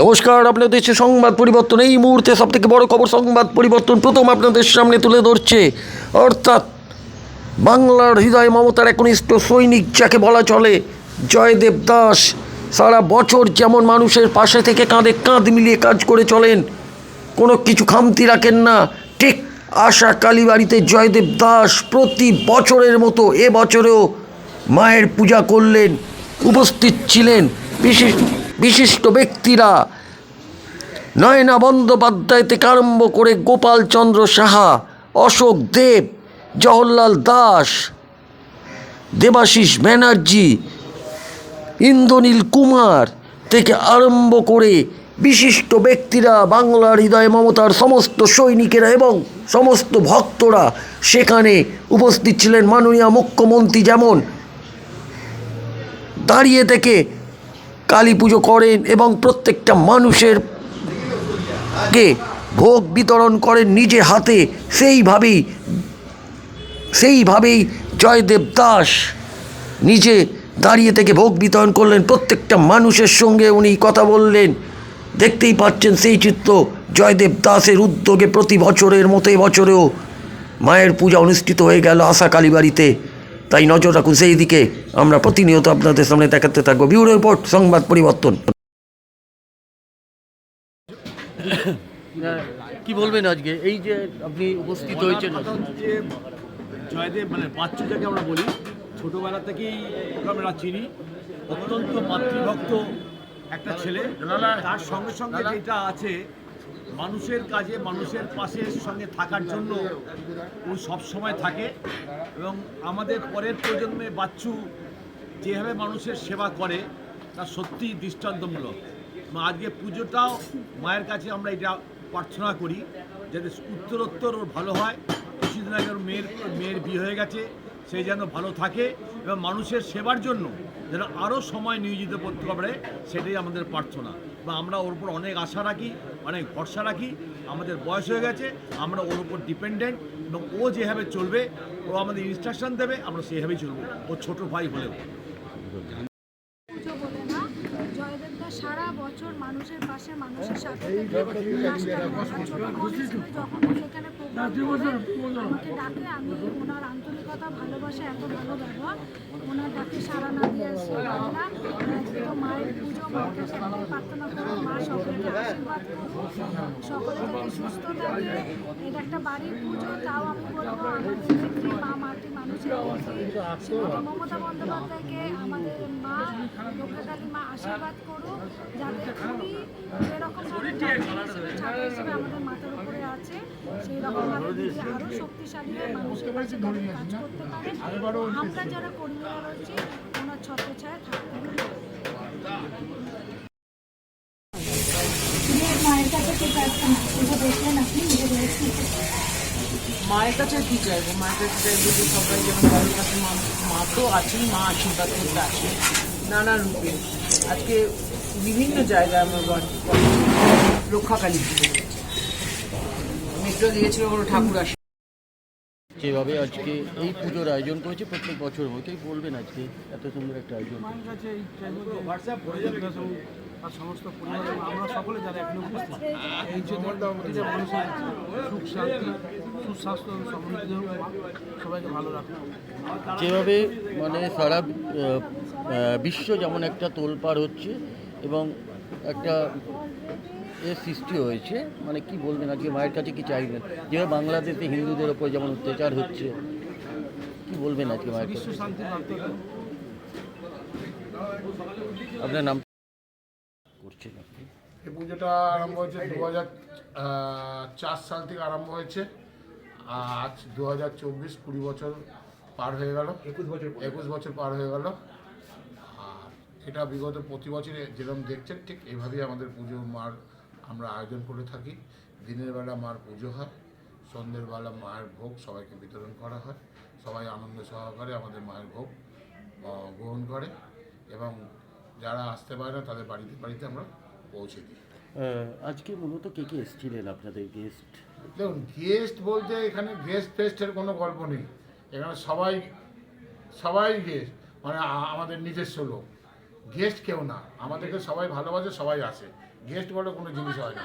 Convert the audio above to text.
নমস্কার, আপনাদের দেশে সংবাদ পরিবর্তন। এই মুহূর্তে সব থেকে বড় খবর, সংবাদ পরিবর্তন প্রথম আপনাদের সামনে তুলে ধরছে। অর্থাৎ বাংলার হৃদয় মমতার একনিষ্ঠ সৈনিক, যাকে বলা চলে জয়দেব দাস, সারা বছর যেমন মানুষের পাশে থেকে কাঁধে কাঁধ মিলিয়ে কাজ করে চলেন, কোনো কিছু খামতি রাখেন না। ঠিক আশা কালীবাড়িতে জয়দেব দাস প্রতি বছরের মতো এ বছরেও মায়ের পূজা করলেন, উপস্থিত ছিলেন। বিশিষ্ট বিশিষ্ট ব্যক্তিরা নয়না বন্দ্যোপাধ্যায় থেকে আরম্ভ করে গোপাল চন্দ্র সাহা, অশোক দেব, জওহরলাল দাস, দেবাশিস ব্যানার্জি, ইন্দ্রনীল কুমার থেকে আরম্ভ করে বিশিষ্ট ব্যক্তিরা বাংলার হৃদয় মমতার সমস্ত সৈনিকেরা এবং সমস্ত ভক্তরা সেখানে উপস্থিত ছিলেন। মাননীয় মুখ্যমন্ত্রী যেমন দাঁড়িয়ে থেকে কালী পুজো করেন এবং প্রত্যেকটা মানুষের কে ভোগ বিতরণ করেন নিজে হাতে, সেইভাবেই সেইভাবেই জয়দেব দাস নিজে দাঁড়িয়ে থেকে ভোগ বিতরণ করলেন। প্রত্যেকটা মানুষের সঙ্গে উনি কথা বললেন। দেখতেই পাচ্ছেন সেই চিত্র জয়দেব দাসের উদ্যোগে প্রতি বছরের মতো বছরেও মায়ের পূজা অনুষ্ঠিত হয়ে গেল আশা কালীবাড়িতে। তাই নজর রাখুন সেই দিকে আমরা প্রতিনিয়ত আপনাদের সামনে দেখাতে থাকব। বিউরো রিপোর্ট সংবাদ পরিবর্তন। কি বলবেন আজকে? এই যে আপনি উপস্থিত হয়েছেন। যে জয়দেব মানে বাচ্চু যাকে আমরা বলি ছোটবেলা থেকেই আমরা চিনি। অত্যন্ত মাতৃভক্ত একটা ছেলে। তার সঙ্গে সঙ্গে যেটা আছে মানুষের কাজে, মানুষের পাশে সঙ্গে থাকার জন্য ও সব সময় থাকে এবং আমাদের পরের প্রজন্মে বাচ্চু যেভাবে মানুষের সেবা করে, তা সত্যিই দৃষ্টান্তমূলক। আজকে পুজোটাও মায়ের কাছে আমরা এটা প্রার্থনা করি, যাতে উত্তরোত্তর ওর ভালো হয়। কিছুদিন আগে মেয়ের মেয়ের বিয়ে হয়ে গেছে, সে যেন ভালো থাকে এবং মানুষের সেবার জন্য যেন আরও সময় নিয়োজিত করতে পারে, সেটাই আমাদের প্রার্থনা। বা আমরা ওর উপর অনেক আশা রাখি, অনেক ভরসা রাখি, আমাদের বয়স হয়ে গেছে, আমরা ওর উপর ডিপেন্ডেন্ট এবং ও যেভাবে চলবে, ও আমাদের ইনস্ট্রাকশন দেবে, আমরা সেভাবেই চলবো, ও ছোট ভাই হলেও পুজো বলে না জয়দেবদা সারা বছর মানুষের পাশে, মানুষের সাথে করে। যখন সেখানে প্রোগ্রাম আমাকে ডাকে, আমি ওনার আন্তরিকতা, ভালোবাসা এত ভালো ব্যবহার। ওনার ডাকে সারা না দিয়ে আজকে মায়ের পুজো একটাই প্রার্থনা করব মা সকলকে আশীর্বাদ সকলে যাতে সুস্থ থাকে। এটা একটা বাড়ির পুজো, তাও আমি বলব, আমাদের মা মাটি মানুষের মমতা বন্দ্যোপাধ্যায়কে আমাদের মা রক্ষাকালী মা আশীর্বাদ করুক। ছাত্র হিসেবে আমাদের মাথার উপরে আছে সেই রকম যদি আরও শক্তিশালী হয়ে মানুষের যাতে কাজ করতে পারে। আমরা যারা কর্মীরা রয়েছি ওনার ছত্রছায়া থাকতে মায়ের কাছে দেখলেন আপনি নিজে মায়ের কাছে কি চাইব? মায়ের কাছে চাইব যে সবাই যেমন বাড়ির কাছে মা মা তো আছেই মা আশীর্বাদ করতে আসে নানা রূপে। আজকে বিভিন্ন জায়গায় আমার বাড়ি রক্ষাকালী পুজো মেট্রো দিয়েছিল কোনো ঠাকুর আসে। যেভাবে আজকে এই পুজোর আয়োজন করেছে প্রত্যেক বছর মতো বলবেন আজকে এত সুন্দর একটা আয়োজন মায়ের কাছে এই চাইব যে জয়দেব দাস আর সমস্ত পরিবার আমরা সকলে যারা এখানে উপস্থিত এই যে প্রতিটা মানুষের সুখ শান্তি সুস্বাস্থ্য এবং সমৃদ্ধি হোক মা সবাইকে ভালো রাখুন যেভাবে মানে সারা বিশ্ব যেমন একটা তোলপাড় হচ্ছে এবং একটা এর সৃষ্টি হয়েছে। মানে কি বলবেন আজকে মায়ের কাছে কি চাইবেন? যেভাবে বাংলাদেশে হিন্দুদের ওপর যেমন অত্যাচার হচ্ছে কি বলবেন আজকে মায়ের বিশ্ব কাছে। আপনার নাম করছেন আপনি? এই পুজোটা আরম্ভ হয়েছে দু হাজার চার সাল থেকে আরম্ভ হয়েছে। আজ দু হাজার চব্বিশ কুড়ি বছর পার হয়ে গেল। একুশ বছর একুশ বছর পার হয়ে গেল। এটা বিগত প্রতি বছরে যেরকম দেখছেন ঠিক এভাবেই আমাদের পুজো মার আমরা আয়োজন করে থাকি। দিনের বেলা মার পুজো হয় সন্ধ্যের বেলা মায়ের ভোগ সবাইকে বিতরণ করা হয় সবাই আনন্দ সহকারে আমাদের মায়ের ভোগ গ্রহণ করে এবং যারা আসতে পারে না তাদের বাড়িতে বাড়িতে আমরা পৌঁছে দিই। আজকে মূলত কে কে এসেছিলেন আপনাদের গেস্ট দেখুন গেস্ট বলতে এখানে গেস্ট ফেস্টের কোনো গল্প নেই। এখানে সবাই সবাই গেস্ট মানে আমাদের নিজস্ব লোক। গেস্ট কেউ না। আমাদেরকে সবাই ভালোবাসে সবাই আসে। গেস্ট বলে কোনো জিনিস হয় না।